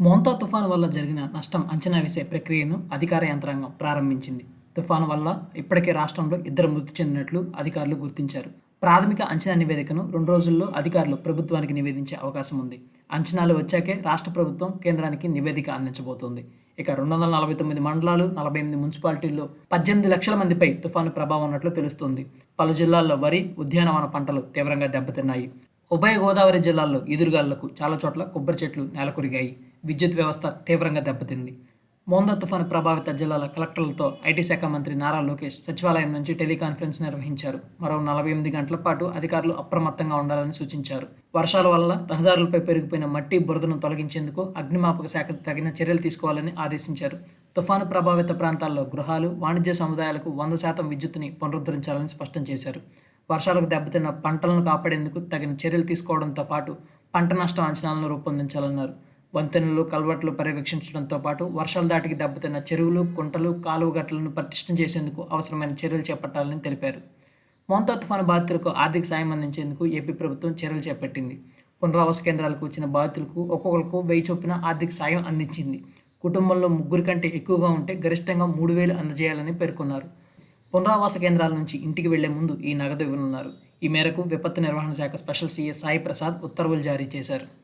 మోంతా తుఫాను వల్ల జరిగిన నష్టం అంచనా వేసే ప్రక్రియను అధికార యంత్రాంగం ప్రారంభించింది. తుఫాను వల్ల ఇప్పటికే రాష్ట్రంలో ఇద్దరు మృతి చెందినట్లు అధికారులు గుర్తించారు. ప్రాథమిక అంచనా నివేదికను రెండు రోజుల్లో అధికారులు ప్రభుత్వానికి నివేదించే అవకాశం ఉంది. అంచనాలు వచ్చాకే రాష్ట్ర ప్రభుత్వం కేంద్రానికి నివేదిక అందించబోతోంది. ఇక రెండు వందల నలభై తొమ్మిది మండలాలు నలభై ఎనిమిది మున్సిపాలిటీల్లో పద్దెనిమిది లక్షల మందిపై తుఫాను ప్రభావం ఉన్నట్లు తెలుస్తోంది. పలు జిల్లాల్లో వరి ఉద్యానవన పంటలు తీవ్రంగా దెబ్బతిన్నాయి. ఉభయ గోదావరి జిల్లాల్లో ఎదురుగాళ్ళకు చాలా చోట్ల కొబ్బరి చెట్లు నేలకొరిగాయి. విద్యుత్ వ్యవస్థ తీవ్రంగా దెబ్బతింది. మోందా తుఫాను ప్రభావిత జిల్లాల కలెక్టర్లతో ఐటీ శాఖ మంత్రి నారా లోకేష్ సచివాలయం నుంచి టెలికాన్ఫరెన్స్ నిర్వహించారు. మరో నలభై ఎనిమిది గంటల పాటు అధికారులు అప్రమత్తంగా ఉండాలని సూచించారు. వర్షాల వల్ల రహదారులపై పెరిగిపోయిన మట్టి బురదను తొలగించేందుకు అగ్నిమాపక శాఖ తగిన చర్యలు తీసుకోవాలని ఆదేశించారు. తుఫాను ప్రభావిత ప్రాంతాల్లో గృహాలు వాణిజ్య సముదాయాలకు వంద శాతం విద్యుత్తుని పునరుద్ధరించాలని స్పష్టం చేశారు. వర్షాలకు దెబ్బతిన్న పంటలను కాపాడేందుకు తగిన చర్యలు తీసుకోవడంతో పాటు పంట నష్టం అంచనాలను రూపొందించాలన్నారు. వంతెనలు కల్వర్ట్లు పర్యవేక్షించడంతో పాటు వర్షాల దాటికి దెబ్బతిన్న చెరువులు కుంటలు కాలువ గట్లను పటిష్టం చేసేందుకు అవసరమైన చర్యలు చేపట్టాలని తెలిపారు. మోంతా తుఫాను బాధితులకు ఆర్థిక సాయం అందించేందుకు ఏపీ ప్రభుత్వం చర్యలు చేపట్టింది. పునరావాస కేంద్రాలకు వచ్చిన బాధితులకు ఒక్కొక్కరికి వెయ్యి చొప్పున ఆర్థిక సాయం అందించింది. కుటుంబంలో ముగ్గురు కంటే ఎక్కువగా ఉంటే గరిష్టంగా మూడు వేలు అందజేయాలని పేర్కొన్నారు. పునరావాస కేంద్రాల నుంచి ఇంటికి వెళ్ళే ముందు ఈ నగదు ఇవ్వనున్నారు. ఈ మేరకు విపత్తు నిర్వహణ శాఖ స్పెషల్ సీఎస్ సాయి ప్రసాద్ ఉత్తర్వులు జారీ చేశారు.